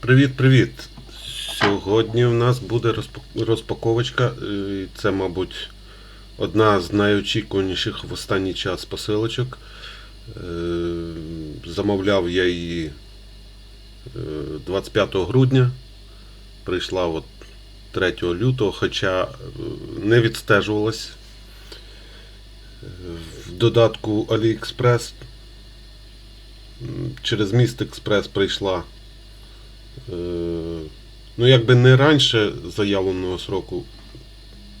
Привіт-привіт! Сьогодні в нас буде розпаковочка. е, Це, мабуть, одна з найочікуваніших в останній час посилочок. Е, Замовляв я її е, 25 грудня. Прийшла от 3 лютого, хоча е, не відстежувалась. Додатку AliExpress через міст Експрес прийшла. Е, Ну, якби не раніше заявленого сроку,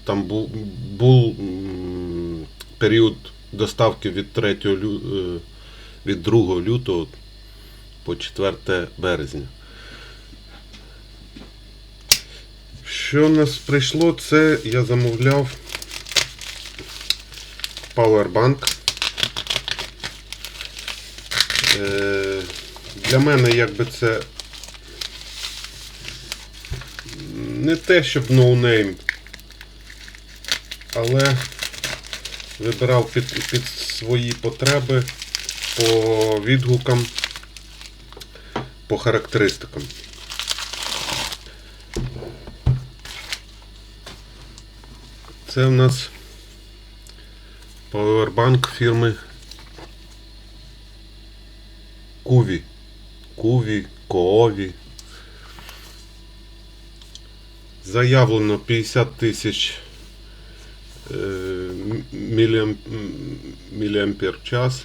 там був, був період доставки від 3 лю, е, від 2 лютого по 4 березня. Що в нас прийшло, це я замовляв Powerbank. Е, Для мене якби це не те, щоб ноунейм, але вибирав під, під свої потреби по відгукам, по характеристикам. Це в нас Powerbank фірми Куві. Куві, Коові. Заявлено 50 тисяч е, міліампер час.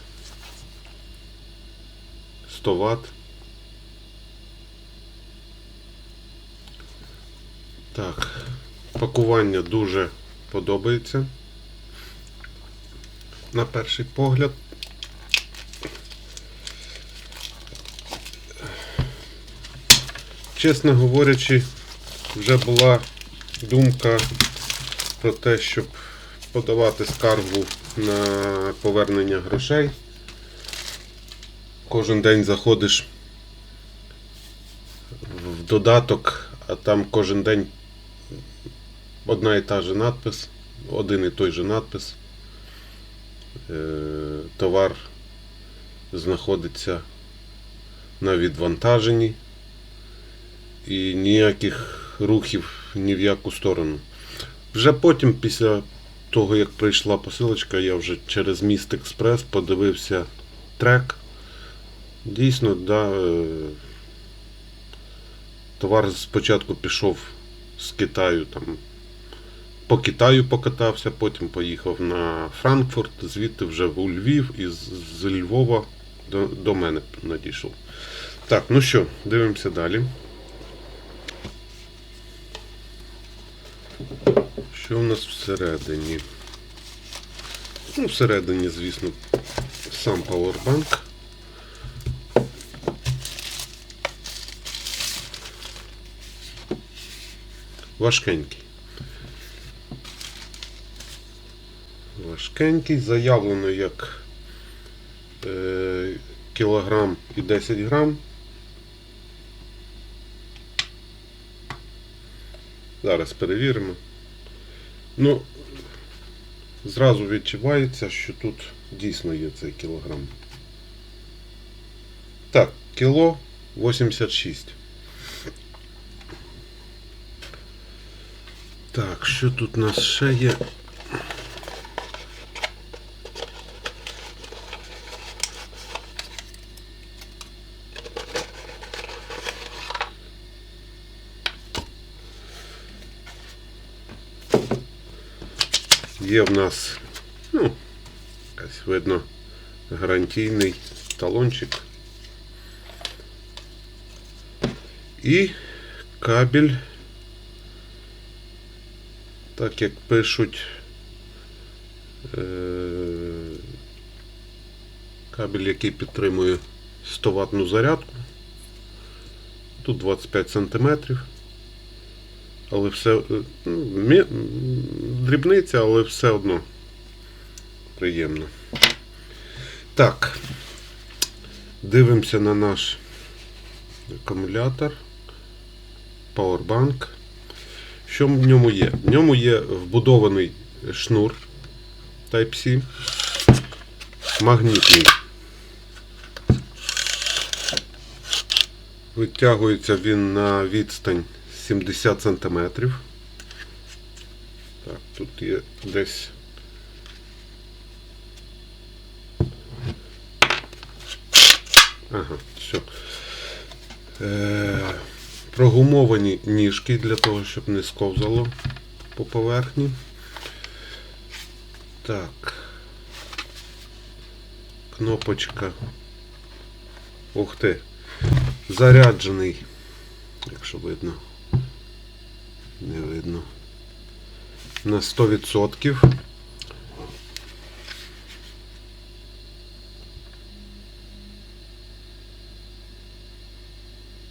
100 Вт. Так, пакування дуже подобається. На перший погляд. Чесно говорячи, вже була думка про те, щоб подавати скаргу на повернення грошей. Кожен день заходиш в додаток, а там кожен день одна і та же надпис, один і той же надпис. Е, Товар знаходиться на відвантаженні і ніяких рухів ні в яку сторону. Вже потім, після того, як прийшла посилочка, я вже через міст Експрес подивився трек. Дійсно, да, е, товар спочатку пішов з Китаю там. По Китаю покатався, потім поїхав на Франкфурт, звідти вже в у Львів і з, Львова до, до мене надійшов. Так, ну що, дивимося далі. Що у нас всередині? Ну, всередині, звісно, сам Powerbank. Важкенький. Важкенький, заявлено як е, кілограм і 10 грам. Зараз перевіримо. Ну, зразу відчувається, що тут дійсно є цей кілограм. Так, кіло 86. Так, що тут у нас ще є? Є в нас, ну, якась видно, гарантійний талончик. І кабель, так як пишуть, е, кабель, який підтримує 100 ватну зарядку. Тут 25 сантиметрів. Але все е, ну, дрібниця, але все одно приємно. Так. Дивимося на наш акумулятор. Powerbank. Що в ньому є? В ньому є вбудований шнур Type-C. магнітний. Витягується він на відстань 70 см. Так, тут є десь. Ага, все. Е, прогумовані ніжки для того, щоб не сковзало по поверхні. Так. Кнопочка. Ух ти. Заряджений. Якщо видно. Не видно. На 100%.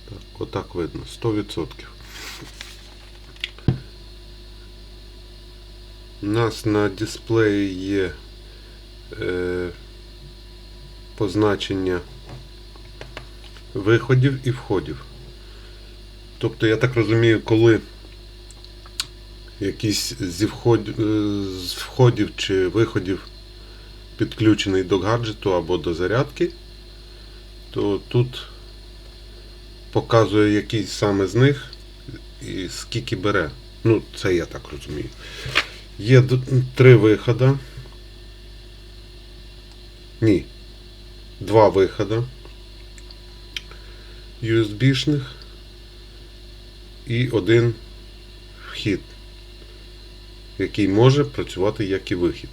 Так, отак видно. 100%. У нас на дисплеї є е, позначення виходів і входів. Тобто, я так розумію, коли якийсь зі вход, е, з входів чи виходів підключений до гаджету або до зарядки, то тут показує який саме з них і скільки бере. Ну, це я так розумію. Є три виходи. Ні. Два виходи. USB-шних і один вхід, який може працювати як і вихід.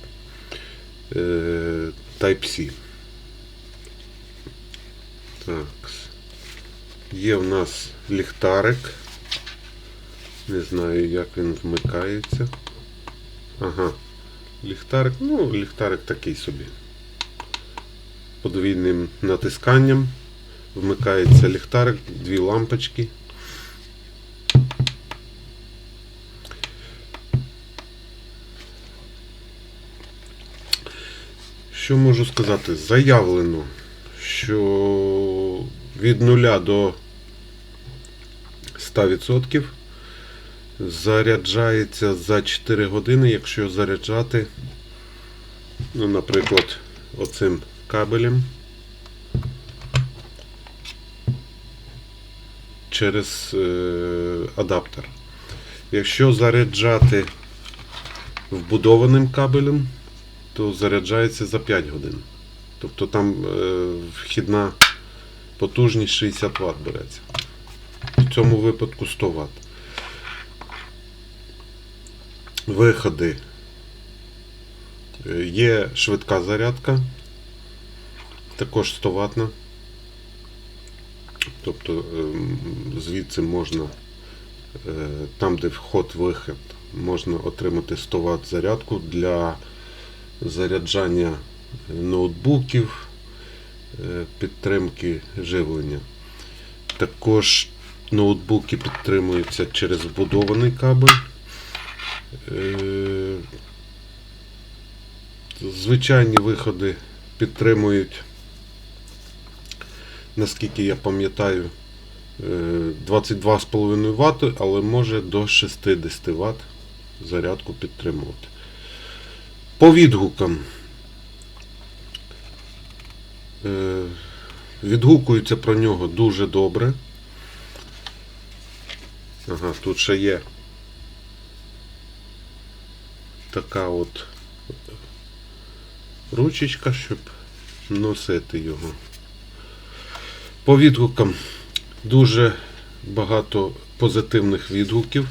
Е, Type-C. Так. Є в нас ліхтарик. Не знаю, як він вмикається. Ага. Ліхтарик, ну, ліхтарик такий собі. Подвійним натисканням вмикається ліхтарик, дві лампочки. Що можу сказати? Заявлено, що від 0 до 100% заряджається за 4 години, якщо заряджати, ну, наприклад, оцим кабелем через е, адаптер. Якщо заряджати вбудованим кабелем, то заряджається за 5 годин. Тобто там е, вхідна потужність 60 Вт береться. В цьому випадку 100 Вт. Виходи. Е, Є швидка зарядка, також 100 ватна. Тобто ем, звідси можна, е, там де вход-вихід, можна отримати 100 Вт зарядку для заряджання ноутбуків, е, підтримки живлення. Також ноутбуки підтримуються через вбудований кабель. Е, Звичайні виходи підтримують, наскільки я пам'ятаю, е, 22,5 Вт, але може до 60 Вт зарядку підтримувати. По відгукам. Е, Відгукуються про нього дуже добре. Ага, тут ще є така от ручечка, щоб носити його. По відгукам дуже багато позитивних відгуків.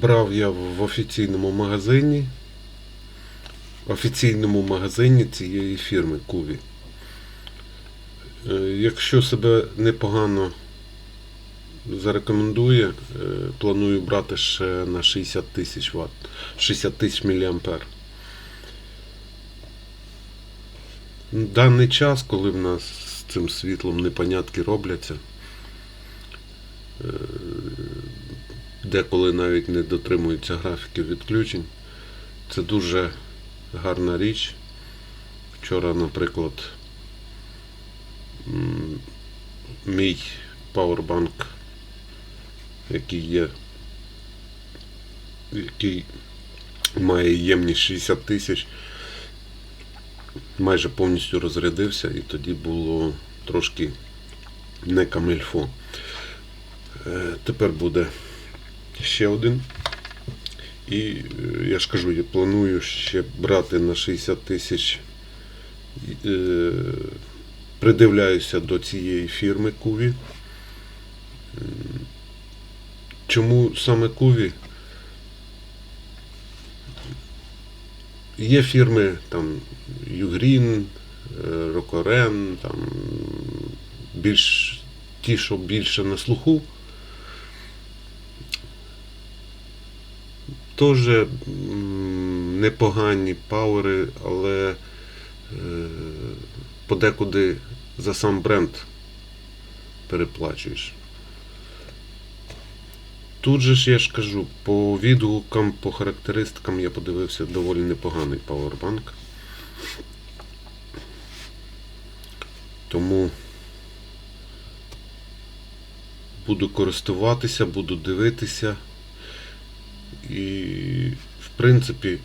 Брав я в офіційному магазині. Офіційному магазині цієї фірми Куві. Е, Якщо себе непогано зарекомендує, е, планую брати ще на 60 тисяч Вт, 60 тисяч мА. Даний час, коли в нас з цим світлом непонятки робляться, е, деколи навіть не дотримуються графіків відключень, це дуже гарна річ. Вчора, наприклад, мій пауербанк, який є, який має ємність 60 тисяч. Майже повністю розрядився, і тоді було трошки не камильфо. Е, Тепер буде ще один. І е, я ж кажу, я планую ще брати на 60 тисяч. Е, Придивляюся до цієї фірми Куві. Чому саме Куві? Є фірми там Югрін, Рокорен, там більш ті, що більше на слуху. Теж непогані пауери, але е, подекуди за сам бренд переплачуєш. Тут же ж я ж кажу, по відгукам, по характеристикам я подивився доволі непоганий пауербанк. Тому буду користуватися, буду дивитися. І, в принципі,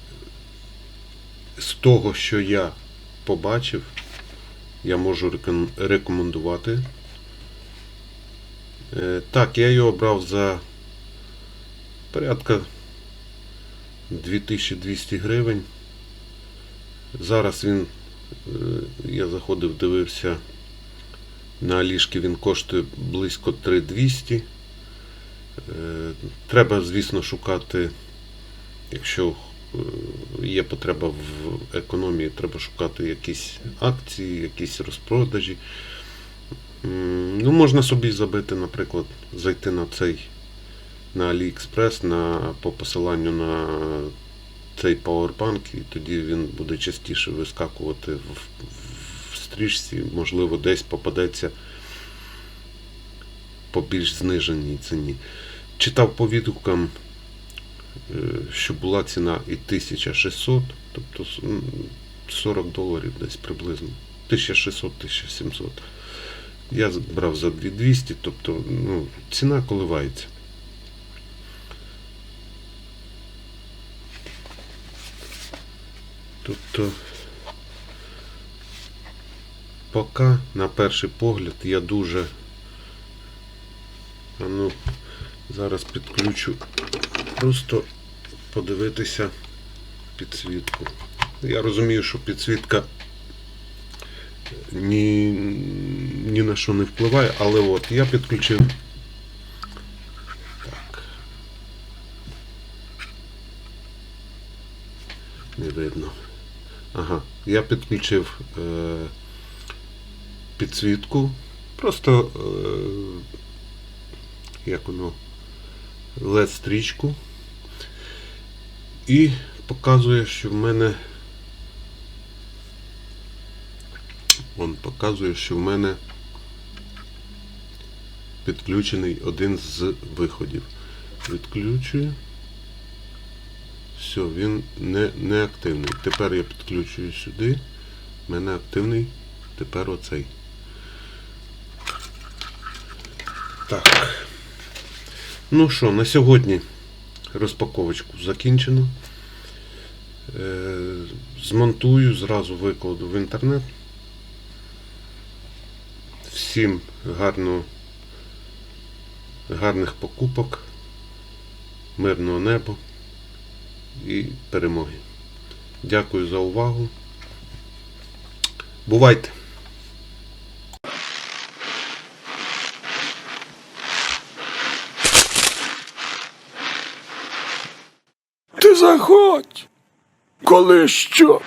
з того, що я побачив, я можу рекомендувати. Е, Так, я його брав за порядка 2200 гривень. Зараз він, е, я заходив, дивився, на Алішки він коштує близько 3200. Е, Треба, звісно, шукати, якщо е, є потреба в економії, треба шукати якісь акції, якісь розпродажі. Ну, можна собі забити, наприклад, зайти на цей на AliExpress на, по посиланню на цей Powerbank, і тоді він буде частіше вискакувати в, в стрічці, можливо, десь попадеться по більш зниженій ціні. Читав по відгукам, е, що була ціна і 1600, тобто 40 доларів десь приблизно. 1600-1700. Я брав за 2200, тобто ну, ціна коливається. Тобто, поки на перший погляд я дуже. А ну, зараз підключу. Просто подивитися підсвітку. Я розумію, що підсвітка ні, ні на що не впливає, але от я підключив. Так. Не видно. Ага, я підключив е, підсвітку. Просто е, як воно led стрічку і показує, що в мене он показує, що в мене підключений один з виходів. Відключую. Все, він не, не активний. Тепер я підключую сюди. В мене активний тепер оцей. Так. Ну що, на сьогодні розпаковочку закінчено. Е, змонтую, зразу викладу в інтернет. Всім гарного, гарних покупок, мирного неба і перемоги. Дякую за увагу. Бувайте! Ти заходь, коли що.